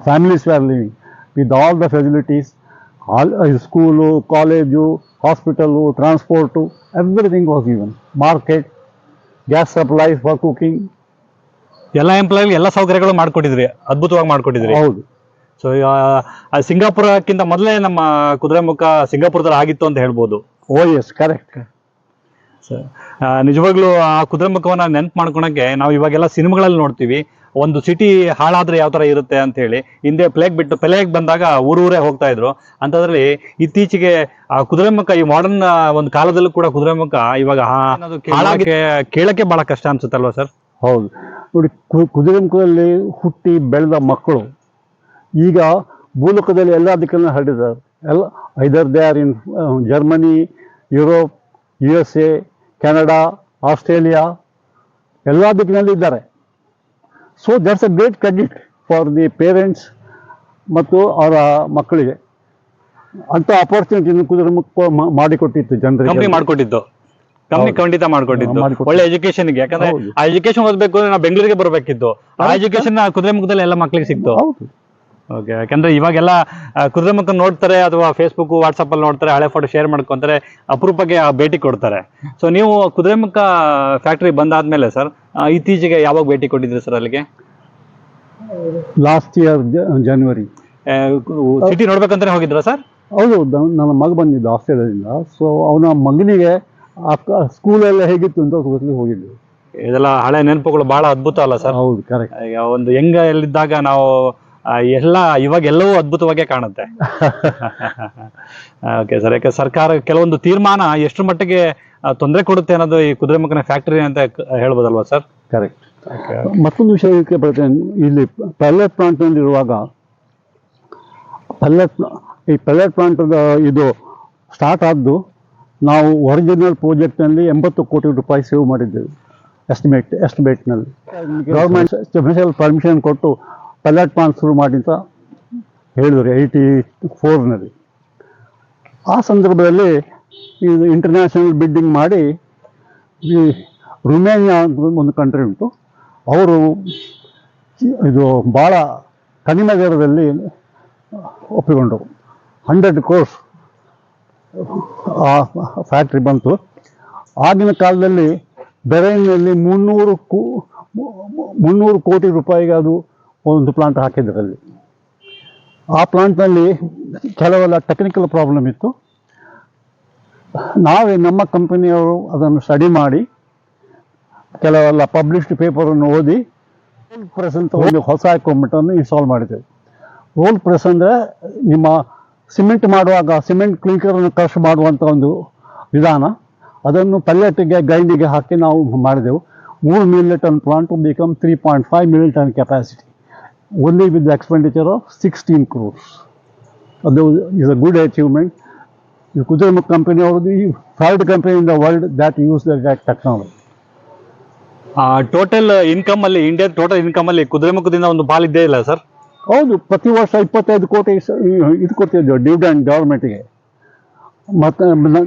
[SPEAKER 2] families are living with all the facilities all school college hospital transport everything was even market gas supplies for cooking
[SPEAKER 1] ಎಲ್ಲ employ ಎಲ್ಲ ಸೌಕರ್ಯಗಳು ಮಾಡಿಕೊಟ್ಟಿದ್ರಿ ಅದ್ಭುತವಾಗಿ ಮಾಡಿಕೊಟ್ಟಿದ್ರಿ.
[SPEAKER 2] ಹೌದು.
[SPEAKER 1] So ಸಿಂಗಾಪುರಕ್ಕಿಂತ ಮೊದಲೇ ನಮ್ಮ ಕುದುರೆಮುಖ ಸಿಂಗಾಪುರದಲ್ಲಿ ಆಗಿತ್ತು ಅಂತ ಹೇಳ್ಬೋದು.
[SPEAKER 2] ಓ ಎಸ್ ಕರೆಕ್ಟ್
[SPEAKER 1] ನಿಜವಾಗ್ಲು ಆ, ನಿಜವಾಗ್ಲೂ ಆ ಕುದುರೆಮುಖವನ್ನ ನೆನ್ಪು ಮಾಡ್ಕೊಳಕ್ಕೆ ನಾವು ಇವಾಗೆಲ್ಲ ಸಿನಿಮಾಗಳಲ್ಲಿ ನೋಡ್ತೀವಿ. ಒಂದು ಸಿಟಿ ಹಾಳಾದ್ರೆ ಯಾವ ತರ ಇರುತ್ತೆ ಅಂತ ಹೇಳಿ. ಹಿಂದೆ ಪ್ಲೇಗ್ ಬಿಟ್ಟು ಪ್ಲೇಗ್ ಬಂದಾಗ ಊರೂರೇ ಹೋಗ್ತಾ ಇದ್ರು. ಅಂತದ್ರಲ್ಲಿ ಇತ್ತೀಚೆಗೆ ಆ ಕುದುರೆಮುಖ ಈ ಮಾಡರ್ನ್ ಒಂದು ಕಾಲದಲ್ಲೂ ಕೂಡ ಕುದುರೆಮುಖ ಇವಾಗ ಕೇಳಕ್ಕೆ ಬಹಳ ಕಷ್ಟ ಅನ್ಸುತ್ತಲ್ವಾ ಸರ್?
[SPEAKER 2] ಹೌದು. ನೋಡಿ ಕುದುರೆಮುಖದಲ್ಲಿ ಹುಟ್ಟಿ ಬೆಳೆದ ಮಕ್ಕಳು ಈಗ ಭೂಲೋಕದಲ್ಲಿ ಎಲ್ಲ ದಿಕ್ಕನ್ನು ಹರಡಿದ್ದಾರೆ. ಎಲ್ಲ either they are in Germany Europe U S A Canada Australia ಎಲ್ಲ ದಿಕ್ಕಿನಲ್ಲಿ ಇದ್ದಾರೆ. So that's a great credit for the parents ಮತ್ತು ಅವರ ಮಕ್ಕಳಿಗೆ. ಅಂತ ಅಪಾರ್ಚುನಿಟಿ ಮುಕ್ಕ ಮಾಡಿಕೊಟ್ಟಿತ್ತು
[SPEAKER 1] ಕಂಪ್ನಿ
[SPEAKER 2] ಜನರಿಗೆ
[SPEAKER 1] ಮಾಡ್ಕೊಟ್ಟಿದ್ದು. ಕಂಪ್ನಿ. ಖಂಡಿತ ಮಾಡ್ಕೊಟ್ಟಿದ್ದು. ಒಳ್ಳೆ ಎಜುಕೇಶನ್ ಯಾಕಂದ್ರೆ ಆ ಎಜುಕೇಶನ್ ಓದಬೇಕು ನಾವು ಬೆಂಗಳೂರಿಗೆ ಬರಬೇಕಿತ್ತು. ಆ ಎಜುಕೇಶನ್ ಕುದುರೆ ಮುಖದಲ್ಲಿ ಎಲ್ಲ ಮಕ್ಕಳಿಗೆ ಸಿಕ್ತು.
[SPEAKER 2] ಹೌದು.
[SPEAKER 1] ಓಕೆ ಯಾಕಂದ್ರೆ ಇವಾಗೆಲ್ಲ ಕುದುರೆಮುಖ ನೋಡ್ತಾರೆ ಅಥವಾ ಫೇಸ್ಬುಕ್ ವಾಟ್ಸಪ್ ಅಲ್ಲಿ ನೋಡ್ತಾರೆ ಹಳೆ ಫೋಟೋ ಶೇರ್ ಮಾಡ್ಕೊಂತಾರೆ ಅಪರೂಪಕ್ಕೆ ಆ ಭೇಟಿ ಕೊಡ್ತಾರೆ. ಸೊ ನೀವು ಕುದುರೆಮುಖ ಫ್ಯಾಕ್ಟ್ರಿ ಬಂದಾದ್ಮೇಲೆ ಸರ್ ಇತ್ತೀಚೆಗೆ ಯಾವಾಗ ಭೇಟಿ ಕೊಟ್ಟಿದ್ರಿ ಸರ್ ಅಲ್ಲಿಗೆ?
[SPEAKER 2] ಲಾಸ್ಟ್ ಇಯರ್ ಜನವರಿ
[SPEAKER 1] ಸಿಟಿ ನೋಡ್ಬೇಕಂತಾನೆ ಹೋಗಿದ್ರ ಸರ್
[SPEAKER 2] ಹೌದು ನನ್ನ ಮಗ ಬಂದಿದ್ದ ಆಸ್ಟ್ರೇಲಿಯಾದಿಂದ. ಸೊ ಅವನ ಮಗನಿಗೆ ಸ್ಕೂಲ್ ಸ್ಕೂಲೆಲ್ಲ ಹೇಗಿತ್ತು ಅಂತ ಹೋಗಿದ್ದು
[SPEAKER 1] ಇದೆಲ್ಲ ಹಳೆ ನೆನಪುಗಳು ಬಹಳ ಅದ್ಭುತ ಅಲ್ಲ ಸರ್
[SPEAKER 2] ಹೌದು ಕರೆಕ್ಟ್
[SPEAKER 1] ಒಂದು ಹೆಂಗ ಎಲ್ಲಿದ್ದಾಗ ನಾವು ಎಲ್ಲ ಇವಾಗ ಎಲ್ಲವೂ ಅದ್ಭುತವಾಗೇ ಕಾಣುತ್ತೆ. Okay sir. ಯಾಕೆ ಸರ್ಕಾರ ಕೆಲವೊಂದು ತೀರ್ಮಾನ ಎಷ್ಟು ಮಟ್ಟಿಗೆ ತೊಂದರೆ ಕೊಡುತ್ತೆ ಅನ್ನೋದು ಈ ಕುದುರೆಮುಖನ ಫ್ಯಾಕ್ಟರಿ ಅಂತ ಹೇಳ್ಬೋದಲ್ವಾ ಸರ್?
[SPEAKER 2] ಕರೆಕ್ಟ್ ಮತ್ತೊಂದು ವಿಷಯ ಇಲ್ಲಿ ಬರ್ತೇನೆ. ಇಲ್ಲಿ ಪೆಲೆಟ್ ಇರುವಾಗ ಪೆಲೆಟ್ ಈ ಪೈಲಟ್ ಪ್ಲಾಂಟ್ ಇದು ಸ್ಟಾರ್ಟ್ ಆದ್ದು ನಾವು ಒರಿಜಿನಲ್ ಪ್ರಾಜೆಕ್ಟ್ನಲ್ಲಿ ಎಂಬತ್ತು ಕೋಟಿ ರೂಪಾಯಿ ಸೇವ್ ಮಾಡಿದ್ದೆವು ಎಸ್ಟಿಮೇಟ್ ಎಸ್ಟಿಮೇಟ್ನಲ್ಲಿ ಗೌರ್ಮೆಂಟ್ ಸ್ಪೆಷಲ್ ಪರ್ಮಿಷನ್ ಕೊಟ್ಟು ಪೆಲೆಟ್ ಪ್ಲಾಂಟ್ ಶುರು ಮಾಡಿ ಅಂತ ಹೇಳಿದ್ರು ಏಯ್ಟಿ ಫೋರ್ನಲ್ಲಿ ಆ ಸಂದರ್ಭದಲ್ಲಿ ಇದು ಇಂಟರ್ನ್ಯಾಷನಲ್ ಬಿಡ್ಡಿಂಗ್ ಮಾಡಿ ಈ ರುಮೇನಿಯಾ ಅಂತ ಒಂದು ಕಂಟ್ರಿ ಉಂಟು. ಅವರು ಇದು ಭಾಳ ಕಡಿಮೆ ದರದಲ್ಲಿ ಒಪ್ಪಿಕೊಂಡರು. ಹಂಡ್ರೆಡ್ ಕೋರ್ಸ್ ಆ ಫ್ಯಾಕ್ಟ್ರಿ ಬಂತು. ಆಗಿನ ಕಾಲದಲ್ಲಿ ಬೆರೈನಲ್ಲಿ ಮುನ್ನೂರು ಕೋ ಮುನ್ನೂರು ಕೋಟಿ ರೂಪಾಯಿಗೆ ಅದು ಒಂದು ಪ್ಲಾಂಟ್ ಹಾಕಿದ್ರು ಆ ಪ್ಲಾಂಟ್ನಲ್ಲಿ ಕೆಲವೆಲ್ಲ ಟೆಕ್ನಿಕಲ್ ಪ್ರಾಬ್ಲಮ್ ಇತ್ತು. ನಾವೇ ನಮ್ಮ ಕಂಪನಿಯವರು ಅದನ್ನು ಸ್ಟಡಿ ಮಾಡಿ, ಕೆಲವೆಲ್ಲ ಪಬ್ಲಿಷ್ಡ್ ಪೇಪರನ್ನು ಓದಿ ರೋಲ್ ಪ್ರೆಸ್ ಅಂತ ಒಂದು ಹೊಸ ಎಕ್ವಿಪ್ಮೆಂಟನ್ನು ಇನ್ಸ್ಟಾಲ್ ಮಾಡಿದ್ದೇವೆ. ರೋಲ್ ಪ್ರೆಸ್ ಅಂದರೆ ನಿಮ್ಮ ಸಿಮೆಂಟ್ ಮಾಡುವಾಗ ಸಿಮೆಂಟ್ ಕ್ಲಿಂಕರನ್ನು ಕ್ರಶ್ ಮಾಡುವಂಥ ಒಂದು ವಿಧಾನ. ಅದನ್ನು ಪಲ್ಲೆಟ್ಗೆ ಗೈಂಡಿಗೆ ಹಾಕಿ ನಾವು ಮಾಡಿದೆವು ಮೂರು million ton plant become three point five million ton capacity only with expenditure of sixteen crores ಅದು ಇಸ್ ಅ ಗುಡ್ ಅಚೀವ್ಮೆಂಟ್ ಈ ಕುದುರೆಮುಖ ಕಂಪನಿ ಅವ್ರದ್ದು ಈ third company in the world that use that technology
[SPEAKER 1] total income ಅಲ್ಲಿ India total income ಅಲ್ಲಿ ಕುದುರೆಮುಖದಿಂದ ಒಂದು ಪಾಲಿದ್ದೇ ಇಲ್ಲ sir
[SPEAKER 2] ಹೌದು ಪ್ರತಿ ವರ್ಷ ಇಪ್ಪತ್ತೈದು ಕೋಟಿ ಇದು ಕೊಡ್ತಿದ್ದೆವು ಡಿವಿಡೆಂಡ್ ಗೌರ್ಮೆಂಟಿಗೆ ಮತ್ತು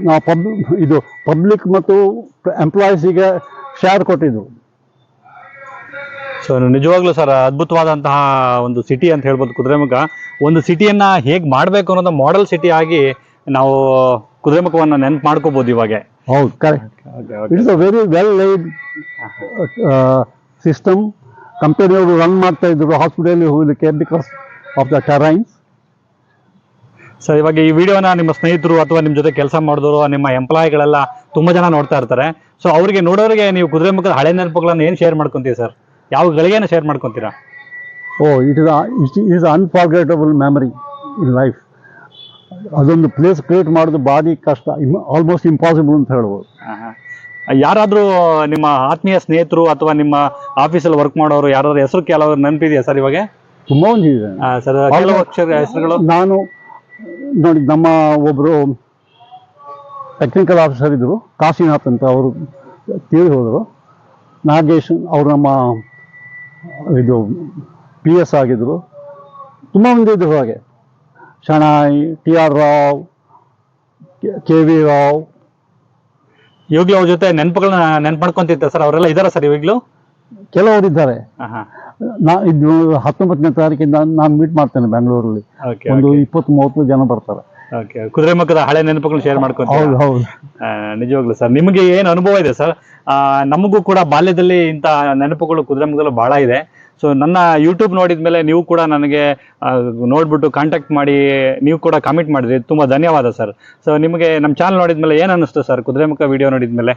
[SPEAKER 2] ನಾವು ಪಬ್ ಇದು ಪಬ್ಲಿಕ್ ಮತ್ತು ಎಂಪ್ಲಾಯೀಸಿಗೆ ಶೇರ್ ಕೊಟ್ಟಿದ್ದು
[SPEAKER 1] ಸೊ ನಿಜವಾಗ್ಲೂ ಸರ್ ಅದ್ಭುತವಾದಂತಹ ಒಂದು ಸಿಟಿ ಅಂತ ಹೇಳ್ಬೋದು ಕುದುರೆಮುಖ. ಒಂದು ಸಿಟಿಯನ್ನ ಹೇಗೆ ಮಾಡಬೇಕು ಅನ್ನೋದು ಮಾಡೆಲ್ ಸಿಟಿ ಆಗಿ ನಾವು ಕುದುರೆಮುಖವನ್ನು ನೆನ್ಪು ಮಾಡ್ಕೋಬೋದು ಇವಾಗ.
[SPEAKER 2] ಹೌದು correct it's a very well laid system ಕಂಪನಿಯವರು ರನ್ ಮಾಡ್ತಾ ಇದ್ರು ಹಾಸ್ಪಿಟಲ್ ಹೋಗಲಿಕ್ಕೆ because of the terrains
[SPEAKER 1] sir ಇವಾಗ ಈ ವಿಡಿಯೋನ ನಿಮ್ಮ ಸ್ನೇಹಿತರು ಅಥವಾ ನಿಮ್ಮ ಜೊತೆ ಕೆಲಸ ಮಾಡಿದವರು ನಿಮ್ಮ ಎಂಪ್ಲಾಯಿಗಳೆಲ್ಲ ತುಂಬಾ ಜನ ನೋಡ್ತಾ ಇರ್ತಾರೆ. ಸೊ ಅವರಿಗೆ ನೋಡೋರಿಗೆ ನೀವು ಕುದುರೆಮುಖದ ಹಳೆ ನೆನಪುಗಳನ್ನ ಏನು ಶೇರ್ ಮಾಡ್ಕೊಂತೀವಿ ಸರ್? ಯಾವ ಗಳಿಗೆನ ಶೇರ್ ಮಾಡ್ಕೊತೀರಾ?
[SPEAKER 2] ಓ it is it is unforgettable memory in life ಅದೊಂದು ಪ್ಲೇಸ್ ಕ್ರಿಯೇಟ್ ಮಾಡೋದು ಭಾರಿ ಕಷ್ಟ ಆಲ್ಮೋಸ್ಟ್ ಇಂಪಾಸಿಬಲ್ ಅಂತ ಹೇಳ್ಬೋದು.
[SPEAKER 1] ಯಾರಾದರೂ ನಿಮ್ಮ ಆತ್ಮೀಯ ಸ್ನೇಹಿತರು ಅಥವಾ ನಿಮ್ಮ ಆಫೀಸಲ್ಲಿ ವರ್ಕ್ ಮಾಡೋರು ಯಾರಾದ್ರೂ ಹೆಸರು ಕೆಲವರು ನೆನಪಿದೆಯಾ ಸರ್ ಇವಾಗ?
[SPEAKER 2] ತುಂಬ ಒಂದು ಇದೆ
[SPEAKER 1] ಸರ್ ಕೆಲವು ಅಕ್ಷರ ಹೆಸರುಗಳು?
[SPEAKER 2] ನಾನು ನೋಡಿ ನಮ್ಮ ಒಬ್ಬರು ಟೆಕ್ನಿಕಲ್ ಆಫೀಸರ್ ಇದ್ದರು ಕಾಶಿನಾಥ್ ಅಂತ ಅವರು ತೀರಿ ಹೋದರು. ನಾಗೇಶ್ ಅವರು ನಮ್ಮ ಇದು ಪಿ ಎಸ್ ಆಗಿದ್ದರು ತುಂಬ ಮಂದಿ ಇದ್ರು ಹಾಗೆ. Shenoy T R Rao K V Rao.
[SPEAKER 1] Yogi ಅವ್ರ ಜೊತೆ ನೆನಪುಗಳನ್ನ ನೆನ್ಪು ಸರ್ ಅವರೆಲ್ಲ ಇದ್ದಾರೆ ಸರ್ ಇವಾಗ್ಲೂ?
[SPEAKER 2] ಕೆಲವರಿದ್ದಾರೆ ನಾ ಇದು ಹತ್ತೊಂಬತ್ತನೇ ತಾರೀಕಿಂದ ನಾನು ಮೀಟ್ ಮಾಡ್ತೇನೆ ಬೆಂಗಳೂರಲ್ಲಿ ಒಂದು ಇಪ್ಪತ್ತು ಮೂವತ್ತು ಜನ ಬರ್ತಾರೆ.
[SPEAKER 1] ಓಕೆ ಕುದುರೆಮುಖದ ಹಳೆ ನೆನಪುಗಳು ಶೇರ್ ಮಾಡ್ಕೊಂತೀವಿ
[SPEAKER 2] ಹೌದು ಹೌದು.
[SPEAKER 1] ನಿಜವಾಗ್ಲೂ ಸರ್ ನಿಮಗೆ ಏನು ಅನುಭವ ಇದೆ ಸರ್ ನಮಗೂ ಕೂಡ ಬಾಲ್ಯದಲ್ಲಿ ಇಂಥ ನೆನಪುಗಳು ಕುದುರೆಮುಖದಲ್ಲಿ ಬಹಳ ಇದೆ. ಸೊ ನನ್ನ ಯೂಟ್ಯೂಬ್ ನೋಡಿದ್ಮೇಲೆ ನೀವು ಕೂಡ ನನಗೆ ನೋಡ್ಬಿಟ್ಟು ಕಾಂಟ್ಯಾಕ್ಟ್ ಮಾಡಿ ನೀವು ಕೂಡ ಕಾಮೆಂಟ್ ಮಾಡಿದ್ರಿ. ತುಂಬಾ ಧನ್ಯವಾದ ಸರ್ ಸೊ ನಿಮಗೆ ನಮ್ಮ ಚಾನಲ್ ನೋಡಿದ್ಮೇಲೆ ಏನು ಅನ್ನಿಸ್ತು ಸರ್ ಕುದುರೆಮುಖ ವಿಡಿಯೋ ನೋಡಿದ್ಮೇಲೆ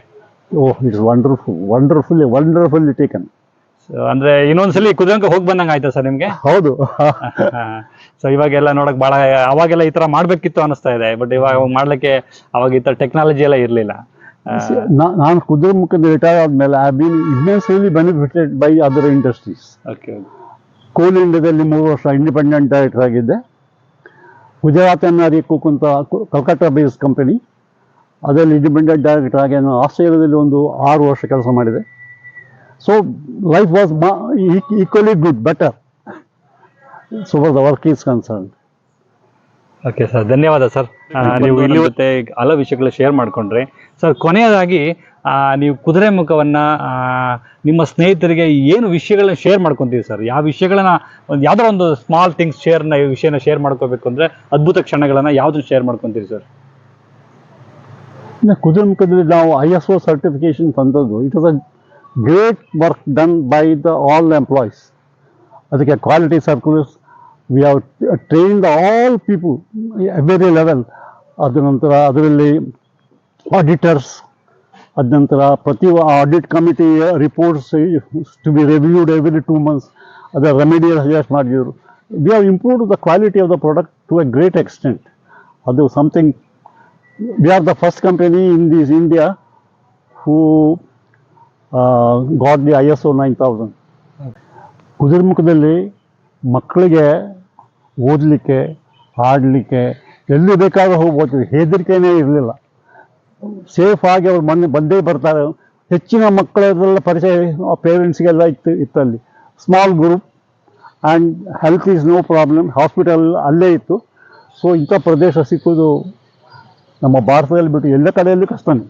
[SPEAKER 2] ಓಹ್ it's wonderful wonderfully wonderfully taken
[SPEAKER 1] ಅಂದ್ರೆ ಇನ್ನೊಂದ್ಸಲಿ ಕುದುರೆಮುಖ ಹೋಗಿ ಬಂದಂಗ ಆಯ್ತಾ ಸರ್ ನಿಮ್ಗೆ?
[SPEAKER 2] ಹೌದು.
[SPEAKER 1] ಸೊ ಇವಾಗೆಲ್ಲ ನೋಡಕ್ ಬಹಳ ಅವಾಗೆಲ್ಲ ಈ ತರ ಮಾಡ್ಬೇಕಿತ್ತು ಅನಿಸ್ತಾ ಇದೆ ಬಟ್ ಇವಾಗ ಮಾಡ್ಲಿಕ್ಕೆ ಅವಾಗ ಈ ತರ ಟೆಕ್ನಾಲಜಿ ಎಲ್ಲ ಇರ್ಲಿಲ್ಲ. ನಾನು
[SPEAKER 2] ಕುದುರೆ ನಾನು ಕುದುರೆಮುಖದ ರಿಟೈರ್ ಆದ್ಮೇಲೆ I been immensely benefited by other industries
[SPEAKER 1] okay.
[SPEAKER 2] Coal ಇಂಡಿಯಾದಲ್ಲಿ ಮೂರು ವರ್ಷ ಇಂಡಿಪೆಂಡೆಂಟ್ ಡೈರೆಕ್ಟರ್ ಆಗಿದ್ದೆ. ಗುಜರಾತ್ ಎನ್ ಆರ್ ಅಂತ ಕು- ಕಲ್ಕತ್ತಾ ಬೇಸ್ ಕಂಪನಿ ಅದರಲ್ಲಿ ಇಂಡಿಪೆಂಡೆಂಟ್ ಡೈರೆಕ್ಟರ್ ಆಗಿ ನಾನು ಆಸ್ಟ್ರೇಲಿಯಾದಲ್ಲಿ ಒಂದು ಆರು ವರ್ಷ ಕೆಲಸ ಮಾಡಿದೆ. So life was equally good better So far the work is concern
[SPEAKER 1] okay sir ಧನ್ಯವಾದ ಸರ್ ನೀವು ಇಲ್ಲಿ ಮತ್ತೆ ಹಲವು ವಿಷಯಗಳು ಶೇರ್ ಮಾಡ್ಕೊಂಡ್ರಿ. ಸರ್ ಕೊನೆಯದಾಗಿ ಆ, ನೀವು ಕುದುರೆ ಮುಖವನ್ನ ಆ, ನಿಮ್ಮ ಸ್ನೇಹಿತರಿಗೆ ಏನು ವಿಷಯಗಳನ್ನ ಶೇರ್ ಮಾಡ್ಕೊಂತೀವಿ ಸರ್ ಯಾವ ವಿಷಯಗಳನ್ನ ಒಂದು ಯಾವ್ದಾರ ಒಂದು ಸ್ಮಾಲ್ ಥಿಂಗ್ಸ್ ಶೇರ್ನ ಈ ವಿಷಯನ ಶೇರ್ ಮಾಡ್ಕೋಬೇಕು ಅಂದ್ರೆ ಅದ್ಭುತ ಕ್ಷಣಗಳನ್ನ ಯಾವ್ದನ್ನ ಶೇರ್ ಮಾಡ್ಕೊಂತೀವಿ ಸರ್
[SPEAKER 2] ಕುದುರೆ ಕುದುರೆಮುಖದಲ್ಲಿ ನಾವು ಐ ಎಸ್ ಒ ಸರ್ಟಿಫಿಕೇಶನ್ ತಂದದ್ದು. It was a great work done by the all employees ಅದಕ್ಕೆ quality circulars we have train the all people every level ಅದ ನಂತರ ಅದರಲ್ಲಿ ಆಡಿಟರ್ಸ್ ಅದ ನಂತರ ಪ್ರತಿ audit committee reports to be reviewed every two months ಅದರ remedial suggest ಮಾಡಿದ್ರು. We have improved the quality of the product to a great extent ಅದು something we are the first company in this India who uh, got the ISO 9000. ಕುದುರೆಮುಖದಲ್ಲಿ ಮಕ್ಕಳಿಗೆ ಓದಲಿಕ್ಕೆ ಆಡಲಿಕ್ಕೆ ಎಲ್ಲಿ ಬೇಕಾದ್ರೂ ಹೋಗ್ಬೋದು. ಹೆದರಿಕೆನೇ ಇರಲಿಲ್ಲ. ಸೇಫ್ ಆಗಿ ಅವ್ರು ಮನೆ ಬಂದೇ ಬರ್ತಾರೆ. ಹೆಚ್ಚಿನ ಮಕ್ಕಳೆಲ್ಲ ಪರಿಚಯ ಪೇರೆಂಟ್ಸ್ಗೆಲ್ಲ ಇತ್ತು ಇತ್ತಲ್ಲಿ. Small group and health is no problem hospital ಅಲ್ಲೇ ಇತ್ತು. ಸೊ ಇಂಥ ಪ್ರದೇಶ ಸಿಕ್ಕೋದು ನಮ್ಮ ಭಾರತದಲ್ಲಿ ಬಿಟ್ಟು ಎಲ್ಲ ಕಡೆಯಲ್ಲೂ ಕಷ್ಟನೇ.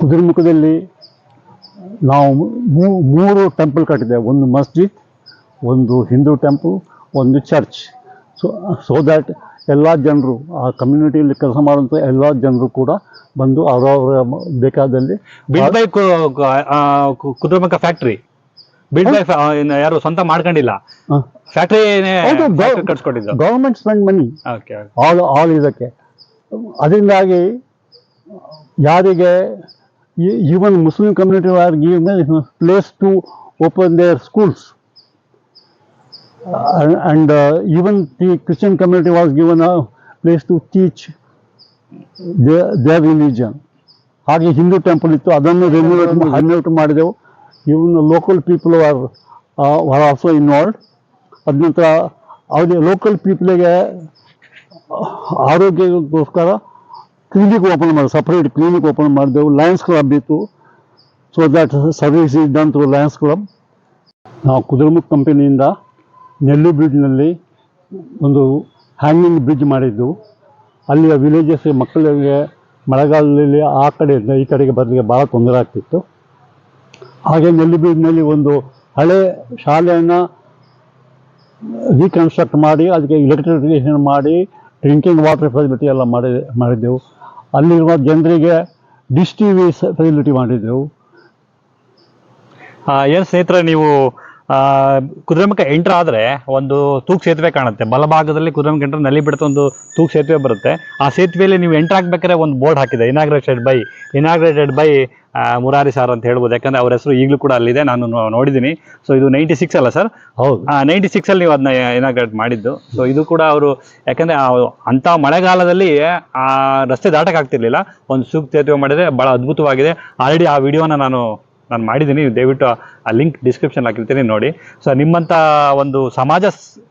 [SPEAKER 2] ಕುದುರೆಮುಖದಲ್ಲಿ ನಾವು ಮೂರು ಟೆಂಪಲ್ ಕಟ್ಟಿದ್ದೇವೆ. ಒಂದು ಮಸ್ಜಿದ್ ಒಂದು ಹಿಂದೂ ಟೆಂಪಲ್ ಒಂದು ಚರ್ಚ್. ಸೊ ಸೊ ದ್ಯಾಟ್ ಎಲ್ಲ ಜನರು ಆ ಕಮ್ಯುನಿಟಿಯಲ್ಲಿ ಕೆಲಸ ಮಾಡುವಂಥ ಎಲ್ಲ ಜನರು ಕೂಡ ಬಂದು ಅವರವರ ಬೇಕಾದಲ್ಲಿ
[SPEAKER 1] build by Kudremukh factory build by ಯಾರು ಸ್ವಂತ ಮಾಡ್ಕೊಂಡಿಲ್ಲ. Factory ಕಟ್ಸ್ಕೊಟ್ಟಿದ್ದು
[SPEAKER 2] government spend money
[SPEAKER 1] okay
[SPEAKER 2] all all ಇದಕ್ಕೆ. ಅದರಿಂದಾಗಿ ಯಾರಿಗೆ even Muslim community are give place to open their schools and even the Christian community was given a place to teach their religion ಹಾಗೆ Hindu temple ಇತ್ತು ಅದನ್ನು renovate renovate ಮಾಡಿದೆವು. Even local people are are also involve ಅದ ನಂತರ ಅವ್ರಿಗೆ local ಪೀಪಲ್ಗೆ ಆರೋಗ್ಯಕ್ಕೋಸ್ಕರ clinic open ಮಾಡಿ ಸಪ್ರೇಟ್ ಕ್ಲಿನಿಕ್ ಓಪನ್ ಮಾಡಿದೆವು ಲಯನ್ಸ್ ಕ್ಲಬ್ ಇತ್ತು. So that service is done through lions club ನಾವು ಕುದುರೆಮುಖ್ ಕಂಪನಿಯಿಂದ ನೆಲ್ಲು ಬ್ರಿಡ್ಜ್ನಲ್ಲಿ ಒಂದು ಹ್ಯಾಂಗಿಂಗ್ ಬ್ರಿಡ್ಜ್ ಮಾಡಿದ್ದು. ಅಲ್ಲಿಯ ವಿಲೇಜಸ್ ಮಕ್ಕಳಿಗೆ ಮಳೆಗಾಲದಲ್ಲಿ ಆ ಕಡೆಯಿಂದ ಈ ಕಡೆಗೆ ಬರಲಿಕ್ಕೆ ಭಾಳ ತೊಂದರೆ ಆಗ್ತಿತ್ತು. ಹಾಗೆ ನೆಲ್ಲಿ ಬ್ರಿಡ್ಜ್ನಲ್ಲಿ ಒಂದು ಹಳೆ ಶಾಲೆಯನ್ನು ರೀಕನ್ಸ್ಟ್ರಕ್ಟ್ ಮಾಡಿ, ಅದಕ್ಕೆ ಎಲೆಕ್ಟ್ರಿಫಿಕೇಷನ್ ಮಾಡಿ ಡ್ರಿಂಕಿಂಗ್ ವಾಟರ್ ಫೆಸಿಲಿಟಿ ಎಲ್ಲ ಮಾಡಿ, ಮಾಡಿದ್ದೆವು. ಅಲ್ಲಿರುವ ಜನರಿಗೆ ಡಿಶ್ ಟಿ ವಿ ಫೆಸಿಲಿಟಿ ಮಾಡಿದ್ದೆವು.
[SPEAKER 1] ಏನ್ ಸ್ನೇಹಿತರೆ ನೀವು ಆ, ಕುದುರೆಮುಖ ಎಂಟ್ರ್ ಆದರೆ ಒಂದು ತೂಕ್ ಸೇತುವೆ ಕಾಣುತ್ತೆ. ಬಲಭಾಗದಲ್ಲಿ ಕುದುರೆಮುಖ ಎಂಟ್ರ್ನಲ್ಲಿ ಬಿಡುತ್ತೆ ಒಂದು ತೂಕ್ ಸೇತುವೆ ಬರುತ್ತೆ. ಆ ಸೇತುವೆಯಲ್ಲಿ ನೀವು ಎಂಟ್ರ್ ಹಾಕ್ಬೇಕಾದ್ರೆ ಒಂದು ಬೋರ್ಡ್ ಹಾಕಿದೆ. Inaugurated by inaugurated by Murari sir ಅಂತ ಹೇಳ್ಬೋದು. ಯಾಕಂದ್ರೆ ಅವ್ರ ಹೆಸರು ಈಗಲೂ ಕೂಡ ಅಲ್ಲಿದೆ. ನಾನು ನೋಡಿದ್ದೀನಿ ಸೊ ಇದು ನೈಂಟಿ ಸಿಕ್ಸ್ ಅಲ್ಲ ಸರ್
[SPEAKER 2] ಹೌದು.
[SPEAKER 1] ನೈಂಟಿ ಸಿಕ್ಸಲ್ಲಿ ನೀವು ಅದನ್ನ ಇನಾಗ್ರೇಟ್ ಮಾಡಿದ್ದು. ಸೊ ಇದು ಕೂಡ ಅವರು ಯಾಕಂದರೆ ಅಂಥ ಮಳೆಗಾಲದಲ್ಲಿ ಆ ರಸ್ತೆ ದಾಟಕ್ಕೆ ಆಗ್ತಿರ್ಲಿಲ್ಲ ಒಂದು ಸೂಕ್ತ ಸೇತುವೆ ಮಾಡಿದರೆ ಭಾಳ ಅದ್ಭುತವಾಗಿದೆ. ಆಲ್ರೆಡಿ ಆ ವಿಡಿಯೋನ ನಾನು ನಾನು ಮಾಡಿದ್ದೀನಿ ದಯವಿಟ್ಟು ಆ ಲಿಂಕ್ ಡಿಸ್ಕ್ರಿಪ್ಷನ್ ಹಾಕಿರ್ತೀನಿ ನೋಡಿ. ಸೊ ನಿಮ್ಮಂಥ ಒಂದು ಸಮಾಜ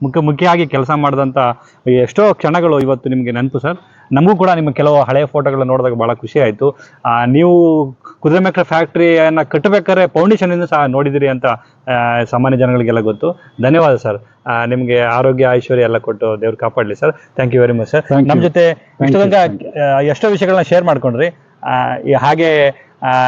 [SPEAKER 1] ಮುಖ್ಯ ಮುಖ್ಯವಾಗಿ ಕೆಲಸ ಮಾಡಿದಂಥ ಎಷ್ಟೋ ಕ್ಷಣಗಳು ಇವತ್ತು ನಿಮಗೆ ನೆನಪು ಸರ್. ನಮಗೂ ಕೂಡ ನಿಮ್ಮ ಕೆಲವು ಹಳೆಯ ಫೋಟೋಗಳನ್ನ ನೋಡಿದಾಗ ಭಾಳ ಖುಷಿ ಆಯಿತು. ನೀವು ಕುದುರೆಮೆಕ್ರ ಫ್ಯಾಕ್ಟ್ರಿಯನ್ನು ಕಟ್ಟಬೇಕಾದ್ರೆ ಫೌಂಡೇಶನಿಂದ ಸಹ ನೋಡಿದಿರಿ ಅಂತ ಸಾಮಾನ್ಯ ಜನಗಳಿಗೆಲ್ಲ ಗೊತ್ತು. ಧನ್ಯವಾದ ಸರ್. ನಿಮಗೆ ಆರೋಗ್ಯ ಐಶ್ವರ್ಯ ಎಲ್ಲ ಕೊಟ್ಟು ದೇವ್ರು ಕಾಪಾಡಲಿ sir. Thank you very much sir ನಮ್ಮ ಜೊತೆ ಎಷ್ಟೋ ವಿಷಯಗಳನ್ನ ಶೇರ್ ಮಾಡ್ಕೊಂಡ್ರಿ. ಹಾಗೆ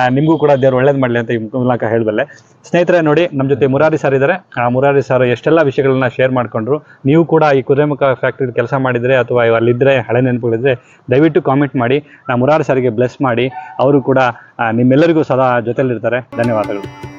[SPEAKER 1] ನಿಮಗೂ ಕೂಡ ದೇವ್ರು ಒಳ್ಳೇದು ಮಾಡಲಿ ಅಂತ ಈ ಮೂಲಕ ಹೇಳಬಲ್ಲೆ. ಸ್ನೇಹಿತರೆ, ನೋಡಿ ನಮ್ಮ ಜೊತೆ ಮುರಾರಿ ಸರ್ ಇದ್ದಾರೆ ಆ, ಮುರಾರಿ ಸರ್ ಎಷ್ಟೆಲ್ಲ ವಿಷಯಗಳನ್ನ ಶೇರ್ ಮಾಡ್ಕೊಂಡ್ರು. ನೀವು ಕೂಡ ಈ ಕುದುರೆಮುಖ ಫ್ಯಾಕ್ಟ್ರಿ ಕೆಲಸ ಮಾಡಿದರೆ ಅಥವಾ ಅಲ್ಲಿದ್ದರೆ ಹಳೆ ನೆನಪುಗಳಿದ್ರೆ ದಯವಿಟ್ಟು ಕಾಮೆಂಟ್ ಮಾಡಿ. ನಾ ಮುರಾರಿ ಸರ್ಗೆ ಬ್ಲೆಸ್ ಮಾಡಿ. ಅವರು ಕೂಡ ನಿಮ್ಮೆಲ್ಲರಿಗೂ ಸದಾ ಜೊತೆಲಿರ್ತಾರೆ. ಧನ್ಯವಾದಗಳು.